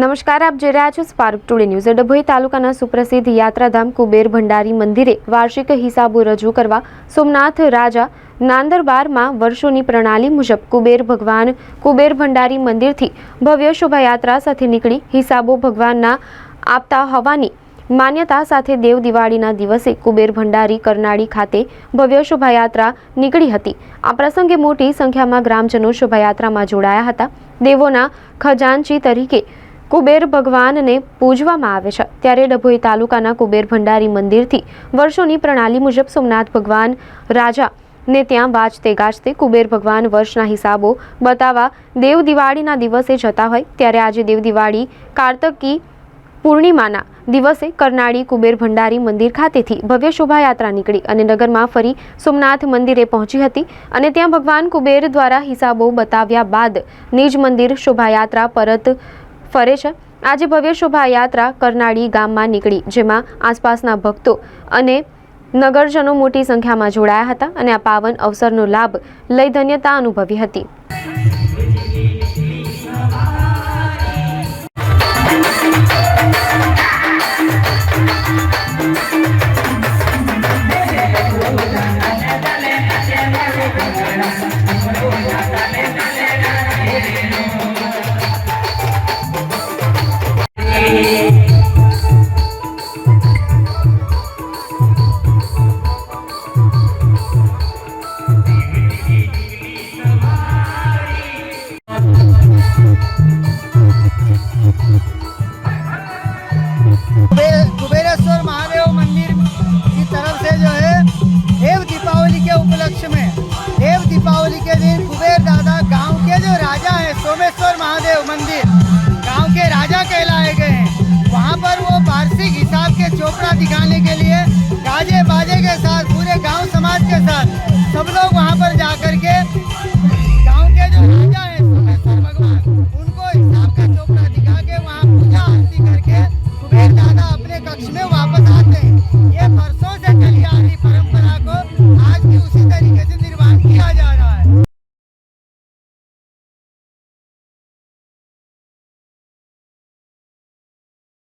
નમસ્કાર, આપ જોઈ રહ્યા છો સ્પાર્ક ટુડે ન્યૂઝ. ડભોઈ તાલુકાના સુપ્રસિદ્ધ યાત્રાધામ કુબેર ભંડારી મંદિરે વાર્ષિક હિસાબો રજૂ કરવા સોમનાથ રાજા નાંદરબારમાં વર્ષોની પ્રણાલી મુજબ કુબેર ભગવાન કુબેર ભંડારી મંદિરથી ભવ્ય શોભાયાત્રા સાથે નીકળી હિસાબો ભગવાનના આપતા હોવાની માન્યતા સાથે દેવ દિવાળીના દિવસે કુબેર ભંડારી કરનાળી ખાતે ભવ્ય શોભાયાત્રા નીકળી હતી. આ પ્રસંગે મોટી સંખ્યામાં ગ્રામજનો શોભાયાત્રામાં જોડાયા હતા. દેવોના ખજાનચી તરીકે કુબેર ભગવાનને પૂજવામાં આવે છે. ત્યારે ડભોઈ તાલુકાના કુબેર ભંડારી મંદિરથી વર્ષોની પ્રણાલી મુજબ સોમનાથ ભગવાન રાજા ને ત્યાં વાજતે ગાજતે કુબેર ભગવાન વર્ષના હિસાબો બતાવવા દેવ દિવાળીના દિવસે જતા હોય. ત્યારે આજે દેવ દિવાળી કાર્તકી પૂર્ણિમાના દિવસે કરનાળી કુબેર ભંડારી મંદિર ખાતેથી ભવ્ય શોભાયાત્રા નીકળી અને નગરમાં ફરી સોમનાથ મંદિરે પહોંચી હતી અને ત્યાં ભગવાન કુબેર દ્વારા હિસાબો બતાવ્યા બાદ નિજ મંદિર શોભાયાત્રા પરત ફરે છે આજે ભવ્ય શોભાયાત્રા કરનાળી ગામમાં નીકળી, જેમાં આસપાસના ભક્તો અને નગરજનો મોટી સંખ્યામાં જોડાયા હતા અને આ પાવન અવસરનો લાભ લઈ ધન્યતા અનુભવી હતી Gracias. कुबेरेश्वर महादेव मंदिर की तरफ़ से जो है, देव दीपावली के उपलक्ष्य में, देव दीपावली के दिन कुबेर दादा गाँव सब लोग वहाँ पर जाकर के गाँव के जो राजा है सोमेश्वर भगवान, उनको हिसाब का चोपड़ा दिखा के वहाँ पूजा आरती करके कुबेर दादा अपने कक्ष में